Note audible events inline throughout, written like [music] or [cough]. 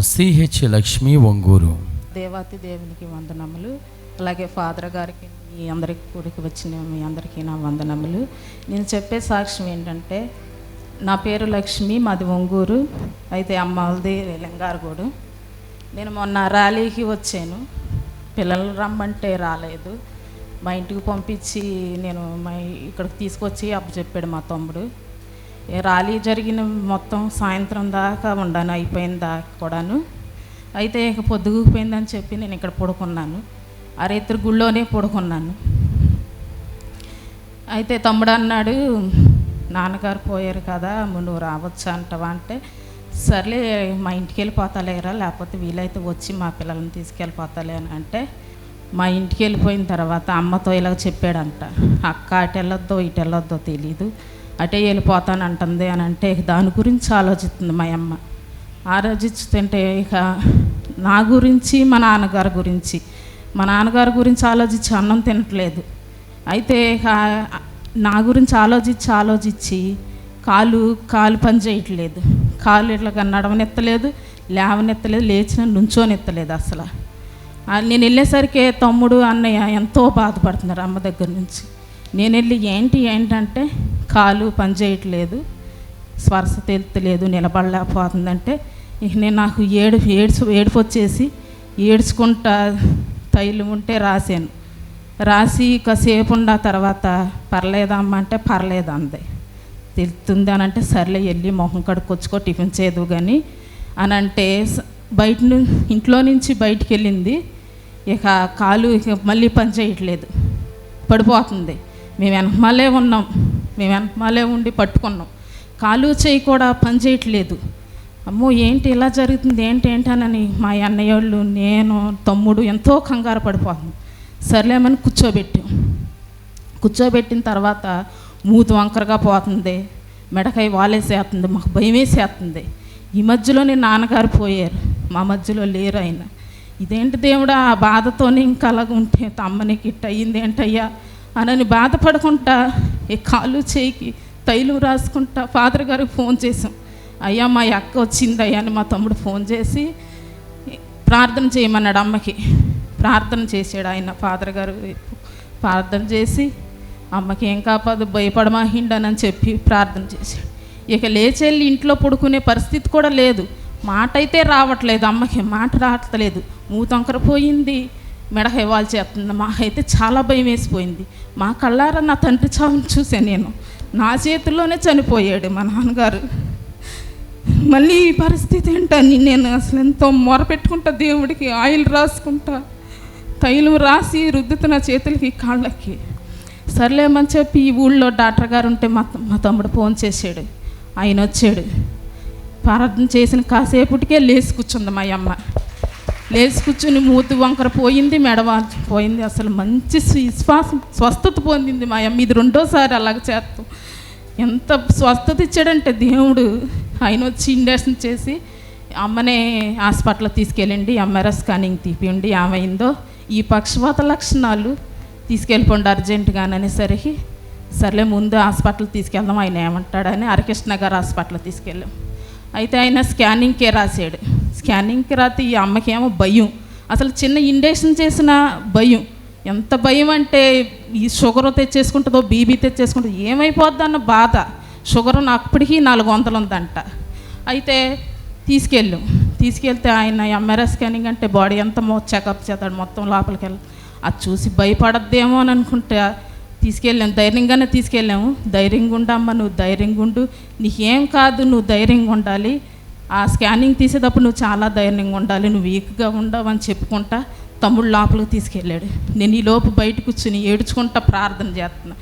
CH Lakshmi Onguru. దేవాతి దేవునికి వందనములు. అలాగే ఫాదర్ గారికి మీ అందరికి కూడికి వచ్చిన మీ అందరికీ నా వందనములు. నేను చెప్పే సాక్ష్యం ఏంటంటే నా పేరు లక్ష్మి మాది ఒంగూరు. అయితే అమ్మది లింగారగూడు. నేను మొన్న ర్యాలీకి వచ్చాను. పిల్లలు రమ్మంటే రాలేదు. మా ఇంటికి పంపించి నేను మా ఇక్కడికి తీసుకొచ్చి అప్పు చెప్పాడు మా తమ్ముడు. ర్యాలీ జరిగిన మొత్తం సాయంత్రం దాకా ఉండాను అయిపోయిన దాకా కూడాను. అయితే ఇక పొద్దుగుపోయిందని చెప్పి నేను ఇక్కడ పడుకున్నాను. అరేత్రి గుళ్ళోనే పడుకున్నాను. అయితే తమ్ముడు అన్నాడు నాన్నగారు పోయారు కదా నువ్వు రావచ్చు అంటావా? అంటే సర్లే మా ఇంటికి వెళ్ళిపోతాలేరా లేకపోతే వీలైతే వచ్చి మా పిల్లల్ని తీసుకెళ్ళిపోతాలే అని అంటే మా ఇంటికి వెళ్ళిపోయిన తర్వాత అమ్మతో ఇలా చెప్పాడంట. అక్క అటు వెళ్ళొద్దో ఇటు వెళ్ళొద్దో తెలీదు. అటే వెళ్ళిపోతాను అంటుంది అని అంటే ఇక దాని గురించి ఆలోచిస్తుంది మా అమ్మ. ఆలోచిస్తుంటే ఇక నా గురించి మా నాన్నగారి గురించి. మా నాన్నగారి గురించి ఆలోచించి అన్నం తినట్లేదు. అయితే ఇక నా గురించి ఆలోచించి ఆలోచించి కాలు కాలు పని చేయట్లేదు. కాలు ఇట్లా నడవనెత్తలేదు లేవనెత్తలేదు లేచిన నుంచోనెత్తలేదు అసలు. నేను వెళ్ళేసరికి తమ్ముడు అన్నయ్య ఎంతో బాధపడుతున్నారు అమ్మ దగ్గర నుంచి. నేను వెళ్ళి ఏంటి ఏంటంటే కాలు పనిచేయట్లేదు స్పర్శ తెలుతలేదు నిలబడలేకపోతుందంటే ఇక నేను నాకు ఏడు ఏడుపు ఏడుపు వచ్చేసి ఏడ్చుకుంటా తైలం ఉంటే రాశాను. రాసి కాసేపు ఉన్న తర్వాత పర్లేదమ్మా అంటే పర్లేదు అంది తెలుతుంది అని అంటే సర్లే వెళ్ళి మొహం కడుక్కొచ్చుకో టిఫిన్ చేయదు కానీ అని అంటే బయట ఇంట్లో నుంచి బయటికి వెళ్ళింది. ఇక కాలు ఇక మళ్ళీ పని చేయట్లేదు పడిపోతుంది. మేము వెనకమాలే ఉన్నాం. మేము వెనకమాలే ఉండి పట్టుకున్నాం. కాలు చేయి కూడా పని చేయట్లేదు. అమ్మో ఏంటి ఇలా జరుగుతుంది? ఏంటి ఏంటనని మా అన్నయ్య వాళ్ళు నేను తమ్ముడు ఎంతో కంగారు పడిపోతుంది సర్లేమని కూర్చోబెట్టాం. కూర్చోబెట్టిన తర్వాత మూతి వంకరగా పోతుంది. మెడకాయ వాలేసేస్తుంది. మాకు భయం వేసేస్తుంది ఈ మధ్యలోనే నాన్నగారు పోయారు. మా మధ్యలో లేరు ఆయన. ఇదేంటి దేవుడా ఆ బాధతోనే ఇంకా అలాగ ఉంటే తమ్మని ఇట్ట అయ్యింది ఏంటయ్యా? అనని బాధపడకుండా ఈ కాలు చేయికి తైలు రాసుకుంటా ఫాదర్ గారికి ఫోన్ చేసాం అయ్యా మా అక్క వచ్చింది అయ్యా అని మా తమ్ముడు ఫోన్ చేసి ప్రార్థన చేయమన్నాడు అమ్మకి. ప్రార్థన చేసాడు ఆయన ఫాదర్ గారు ప్రార్థన చేసి అమ్మకి ఏం కాపాదు భయపడమాహిండనని చెప్పి ప్రార్థన చేశాడు. ఇక లేచెళ్ళి ఇంట్లో పడుకునే పరిస్థితి కూడా లేదు. మాట అయితే రావట్లేదు అమ్మకి మాట రావట్లేదు. మూతొంకర పోయింది మెడక ఇవ్వాలి చేస్తుంది. మాకైతే చాలా భయం వేసిపోయింది. మా కళ్ళారా నా తండ్రి చావుని చూశాను నేను. నా చేతుల్లోనే చనిపోయాడు మా నాన్నగారు. మళ్ళీ ఈ పరిస్థితి ఏంటని నేను అసలు ఎంతో మొరపెట్టుకుంటా దేవుడికి ఆయిల్ రాసుకుంటా తైలం రాసి రుద్దుతున్న చేతులకి కాళ్ళకి. సర్లేమని చెప్పి ఈ ఊళ్ళో డాక్టర్ గారు ఉంటే మా మా తమ్ముడు ఫోన్ చేసాడు ఆయన వచ్చాడు. ప్రార్థన చేసిన కాసేపటికే లేచి కూర్చుంది మా అమ్మ. లేచి కూర్చుని మూతి వంకర పోయింది మెడవా పోయింది. అసలు మంచి విశ్వాసం స్వస్థత పొందింది మా అమ్మ. ఇది రెండోసారి అలాగ చేస్తాం. ఎంత స్వస్థత ఇచ్చాడంటే దేవుడు. ఆయన వచ్చి ఇండక్షన్ చేసి అమ్మనే హాస్పిటల్ తీసుకెళ్ళండి ఎంఆర్ఐ స్కానింగ్ తీపియండి ఏమైందో. ఈ పక్షవాత లక్షణాలు తీసుకెళ్ళిపోండి అర్జెంటుగా అని అనేసరికి సర్లే ముందు హాస్పిటల్ తీసుకెళ్దాం ఆయన ఏమంటాడని హరికృష్ణ గారు హాస్పిటల్ తీసుకెళ్ళాం. అయితే ఆయన స్కానింగ్కే రాశాడు. స్కానింగ్కి రాతే ఈ అమ్మకేమో భయం. అసలు చిన్న ఇండేషన్ చేసిన భయం. ఎంత భయం అంటే ఈ షుగర్ తెచ్చేసుకుంటుందో బీబీ తెచ్చేసుకుంటుందో ఏమైపోద్ది అన్న బాధ. షుగర్ నాకు అప్పటికీ నాలుగు వందలు ఉందంట అయితే తీసుకెళ్ళాం. తీసుకెళ్తే ఆయన ఎంఆర్ఐ స్కానింగ్ అంటే బాడీ అంతా చెకప్ చేస్తాడు మొత్తం లోపలికి వెళ్ళి అది చూసి భయపడద్దేమో అని అనుకుంటే తీసుకెళ్ళాం. ధైర్యంగానే తీసుకెళ్ళాము ధైర్యంగా ఉండమ్మా నువ్వు ధైర్యంగా ఉండు నీకేం కాదు నువ్వు ధైర్యంగా ఉండాలి ఆ స్కానింగ్ తీసేటప్పుడు నువ్వు చాలా ధైర్యంగా ఉండాలి నువ్వు వీక్గా ఉండవు అని చెప్పుకుంటా తమ్ముడు లోపలికి తీసుకెళ్ళాడు. నేను ఈ లోపు బయట కూర్చుని ఏడ్చుకుంటా ప్రార్థన చేస్తున్నా.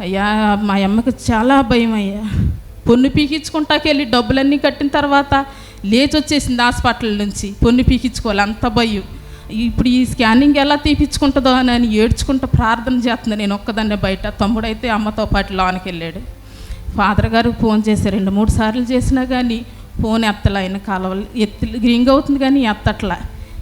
అయ్యా మా అమ్మకి చాలా భయం అయ్యా. పొన్ను పీకించుకుంటాకెళ్ళి డబ్బులన్నీ కట్టిన తర్వాత లేచి వచ్చేసింది హాస్పిటల్ నుంచి. పొన్ను పీకించుకోవాలి అంత భయం. ఇప్పుడు ఈ స్కానింగ్ ఎలా తీపించుకుంటుందో అని అని ఏడ్చుకుంటూ ప్రార్థన చేస్తుంది నేను ఒక్కదాన్నే బయట. తమ్ముడైతే అమ్మతో పాటు లోనికి వెళ్ళాడు. ఫాదర్ గారు ఫోన్ చేశారు రెండు మూడు సార్లు చేసినా కానీ ఫోన్ ఎత్తలే. ఆయన కలవలు ఎత్తి రింగ్ అవుతుంది కానీ ఎత్తట్లా.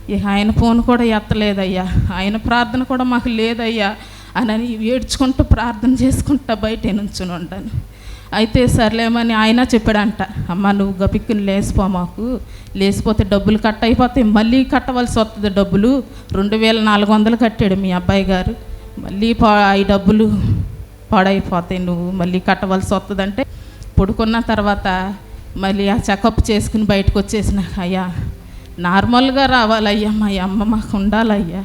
ఇక ఆయన ఫోన్ కూడా ఎత్తలేదయ్యా. ఆయన ప్రార్థన కూడా మాకు లేదయ్యా అని ఏడ్చుకుంటూ ప్రార్థన చేసుకుంటా బయట నుంచుని ఉంటాను. అయితే సర్లేమని ఆయన చెప్పాడంట. అమ్మ నువ్వు గపిక్కుని లేసిపో మాకు. లేసిపోతే డబ్బులు కట్ అయిపోతాయి. మళ్ళీ కట్టవలసి వస్తుంది డబ్బులు. రెండు వేల నాలుగు వందలు కట్టాడు మీ అబ్బాయి గారు. మళ్ళీ పా ఈ డబ్బులు పాడైపోతాయి నువ్వు మళ్ళీ కట్టవలసి వస్తుందంటే పడుకున్న తర్వాత మళ్ళీ ఆ చెకప్ చేసుకుని బయటకు వచ్చేసిన అయ్యా నార్మల్గా రావాలయ్యా మా అమ్మ మాకు ఉండాలయ్యా.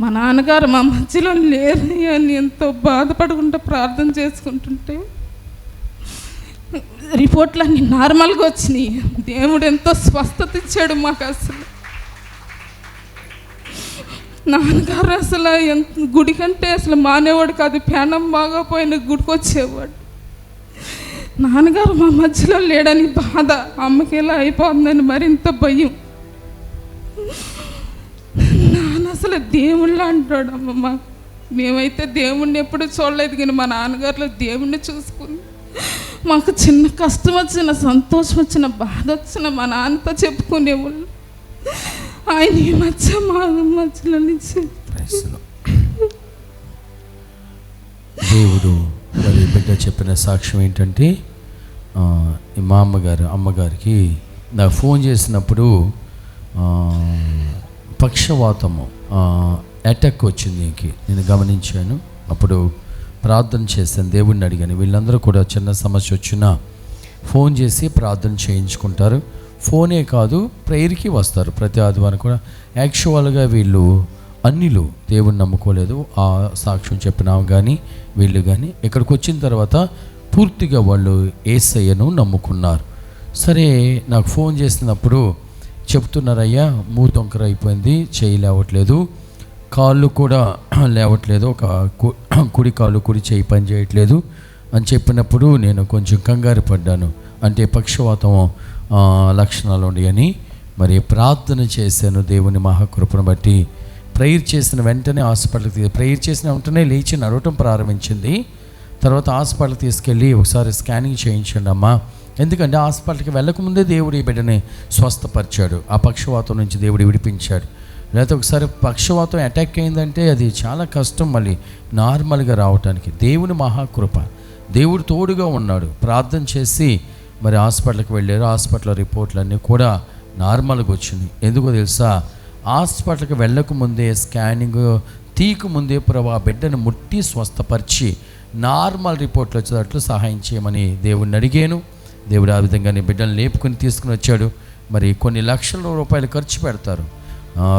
మా నాన్నగారు మా మధ్యలో లేరు అని ఎంతో బాధపడుకుంటూ ప్రార్థన చేసుకుంటుంటే రిపోర్ట్లన్నీ నార్మల్గా వచ్చినాయి. దేవుడు ఎంతో స్వస్థత ఇచ్చాడు మాకు అసలు. నాన్నగారు అసలు ఎంత గుడి కంటే అసలు మానేవాడు కాదు ప్రాణం బాగా పోయిన గుడికి వచ్చేవాడు నాన్నగారు మా మధ్యలో లేడని బాధ అమ్మకి ఎలా అయిపోతుందని మరింత భయం. నాన్న అసలు దేవుళ్ళు అంటాడు అమ్మమ్మ. మేమైతే దేవుణ్ణి ఎప్పుడు చూడలేదు కానీ మా నాన్నగారిలో దేవుణ్ణి చూసుకుని మాకు చిన్న కష్టం వచ్చిన సంతోషం వచ్చిన బాధ వచ్చిన మా నాన్నతో చెప్పుకునేవాళ్ళు. ఆయన ఈ మధ్య మా మధ్యలో నుంచి దేవుడు మరి బిడ్డ చెప్పిన సాక్ష్యం ఏంటంటే మా అమ్మగారు అమ్మగారికి నాకు ఫోన్ చేసినప్పుడు పక్షవాతము అటాక్ వచ్చింది దీనికి నేను గమనించాను. అప్పుడు ప్రార్థన చేశాను. దేవుడిని అడిగాను. వీళ్ళందరూ కూడా చిన్న సమస్య వచ్చినా ఫోన్ చేసి ప్రార్థన చేయించుకుంటారు. ఫోనే కాదు ప్రేయర్కి వస్తారు. ప్రతి ఆదివారం కూడా. యాక్చువల్గా వీళ్ళు అన్నిలు దేవుని నమ్ముకోలేదు. ఆ సాక్ష్యం చెప్పినాం కానీ వీళ్ళు కానీ ఇక్కడికి వచ్చిన తర్వాత పూర్తిగా వాళ్ళు ఏసయ్యను నమ్ముకున్నారు. సరే నాకు ఫోన్ చేసినప్పుడు చెప్తున్నారయ్యా మూతొంకర అయిపోయింది చేయి లేవట్లేదు కాళ్ళు కూడా [clears throat] లేవట్లేదు ఒక కు- [clears throat] కుడి కాళ్ళు కుడి చేయి పని చేయట్లేదు అని చెప్పినప్పుడు నేను కొంచెం కంగారు పడ్డాను. అంటే పక్షవాతం లక్షణాలు ఉన్నాయని. మరి ప్రార్థన చేశాను దేవుని మహాకృపను బట్టి. ప్రేయర్ చేసిన వెంటనే హాస్పిటల్కి ప్రేయర్ చేసిన వెంటనే లేచి నడవటం ప్రారంభించింది. తర్వాత హాస్పిటల్కి తీసుకెళ్ళి ఒకసారి స్కానింగ్ చేయించండి అమ్మా. ఎందుకంటే హాస్పిటల్కి వెళ్ళకముందే దేవుడు ఈ బిడ్డని స్వస్థపరిచాడు. ఆ పక్షవాతం నుంచి దేవుడు విడిపించాడు. లేకపోతే ఒకసారి పక్షవాతం అటాక్ అయిందంటే అది చాలా కష్టం మళ్ళీ నార్మల్గా రావటానికి. దేవుని మహాకృప. దేవుడు తోడుగా ఉన్నాడు. ప్రార్థన చేసి మరి హాస్పిటల్కి వెళ్ళారు. హాస్పిటల్ రిపోర్ట్లన్నీ కూడా నార్మల్గా వచ్చింది. ఎందుకో తెలుసా? హాస్పిటల్కి వెళ్ళకముందే స్కానింగ్ తీకు ముందే ప్రభు ఆ బిడ్డను ముట్టి స్వస్థపరిచి నార్మల్ రిపోర్ట్లు వచ్చేటట్లు సహాయం చేయమని దేవుడిని అడిగాను. దేవుడు ఆ విధంగా నీ బిడ్డను లేపుకొని తీసుకుని వచ్చాడు. మరి కొన్ని లక్షల రూపాయలు ఖర్చు పెడతారు.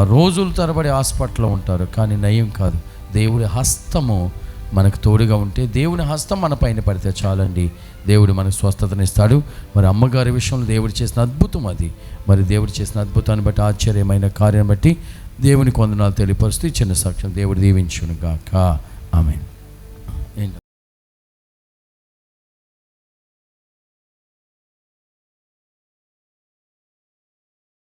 రోజుల తరబడి హాస్పిటల్లో ఉంటారు. కానీ నయం కాదు. దేవుడి హస్తము మనకు తోడుగా ఉంటే దేవుని హస్తం మన పైన పడితే చాలండి. దేవుడు మనకు స్వస్థతనిస్తాడు. మరి అమ్మగారి విషయంలో దేవుడు చేసిన అద్భుతం అది. మరి దేవుడు చేసిన అద్భుతాన్ని బట్టి ఆశ్చర్యమైన కార్యం బట్టి దేవుని కొందనాలు తెలియపరుస్తూ చిన్న సాక్ష్యం దేవుడు దీవించును గాక ఆమెన్.